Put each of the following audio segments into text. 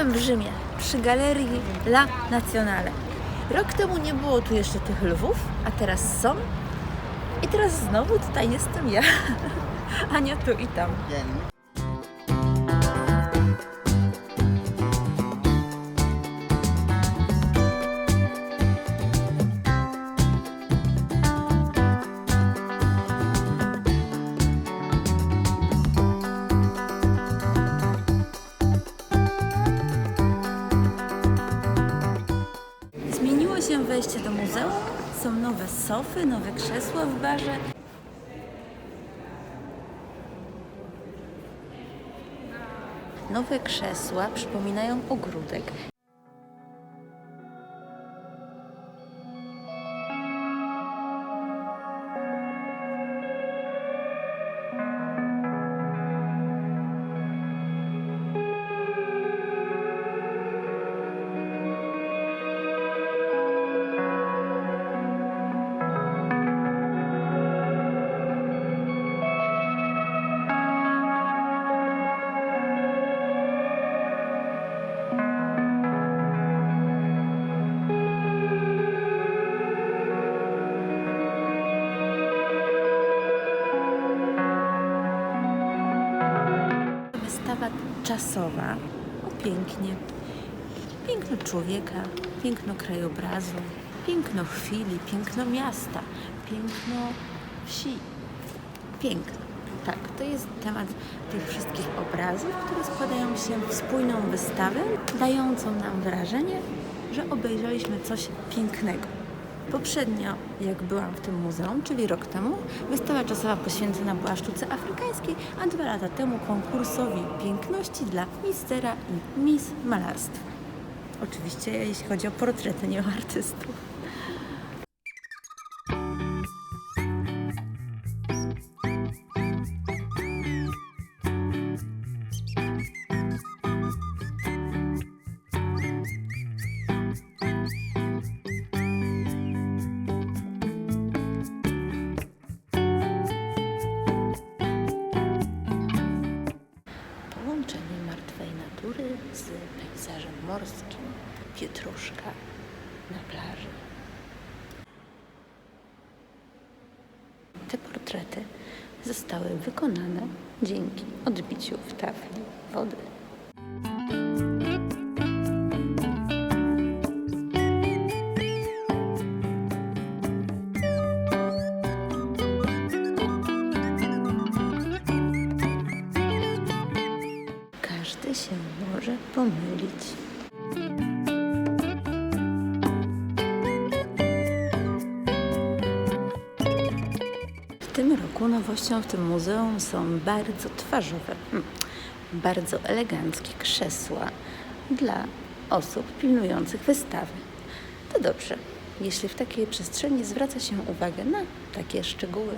Jestem w Rzymie, przy galerii La Nazionale. Rok temu nie było tu jeszcze tych lwów, a teraz są. I teraz znowu tutaj jestem ja. Ania tu i tam. Muzeum, są nowe sofy, nowe krzesła w barze. Nowe krzesła przypominają ogródek. Czasowa. O pięknie. Piękno człowieka, piękno krajobrazu, piękno chwili, piękno miasta, piękno wsi. Piękno. Tak, to jest temat tych wszystkich obrazów, które składają się w spójną wystawę, dającą nam wrażenie, że obejrzeliśmy coś pięknego. Poprzednio, jak byłam w tym muzeum, czyli rok temu, wystawa czasowa poświęcona była sztuce afrykańskiej, a dwa lata temu konkursowi piękności dla mistera i miss malarstwa. Oczywiście, jeśli chodzi o portrety, nie o artystów. Morskim, pietruszka na plaży. Te portrety zostały wykonane dzięki odbiciu w tafli wody. Każdy się może pomylić. Tym roku nowością w tym muzeum są bardzo twarzowe, hmm, bardzo eleganckie krzesła dla osób pilnujących wystawy. To dobrze, jeśli w takiej przestrzeni zwraca się uwagę na takie szczegóły.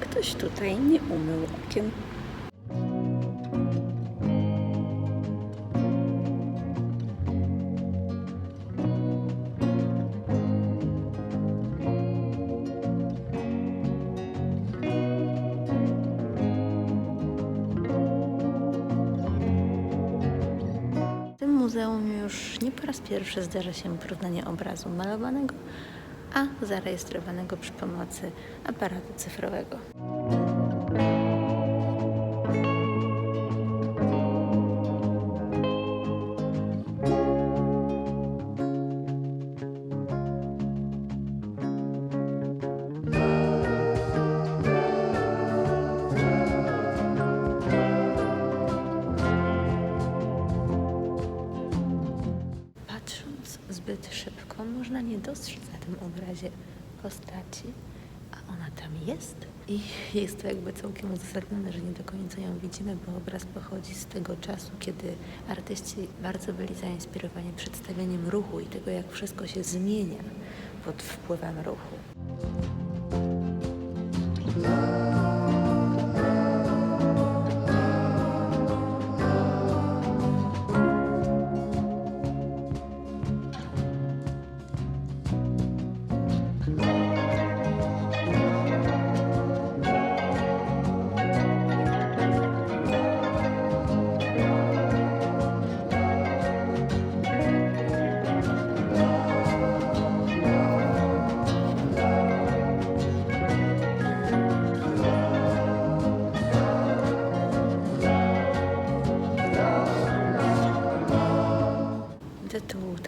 Ktoś tutaj nie umył okien. Muzeum już nie po raz pierwszy zdarza się porównanie obrazu malowanego, a zarejestrowanego przy pomocy aparatu cyfrowego. Zbyt szybko, można nie dostrzec na tym obrazie postaci, a ona tam jest. I jest to jakby całkiem uzasadnione, że nie do końca ją widzimy, bo obraz pochodzi z tego czasu, kiedy artyści bardzo byli zainspirowani przedstawieniem ruchu i tego, jak wszystko się zmienia pod wpływem ruchu.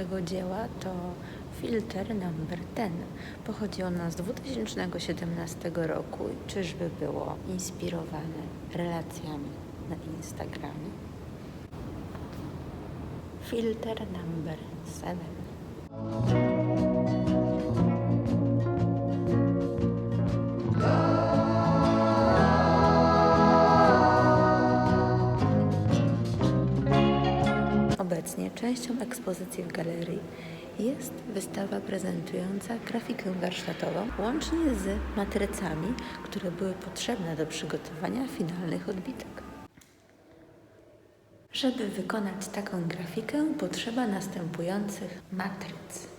Tego dzieła to Filter Number 10. Pochodzi ono z 2017 roku czyżby było inspirowane relacjami na Instagramie? Filter Number 7. częścią ekspozycji w galerii jest wystawa prezentująca grafikę warsztatową łącznie z matrycami, które były potrzebne do przygotowania finalnych odbitek. Żeby wykonać taką grafikę, potrzeba następujących matryc.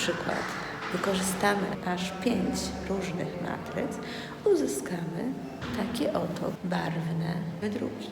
przykład wykorzystamy aż pięć różnych matryc, uzyskamy takie oto barwne wydruki.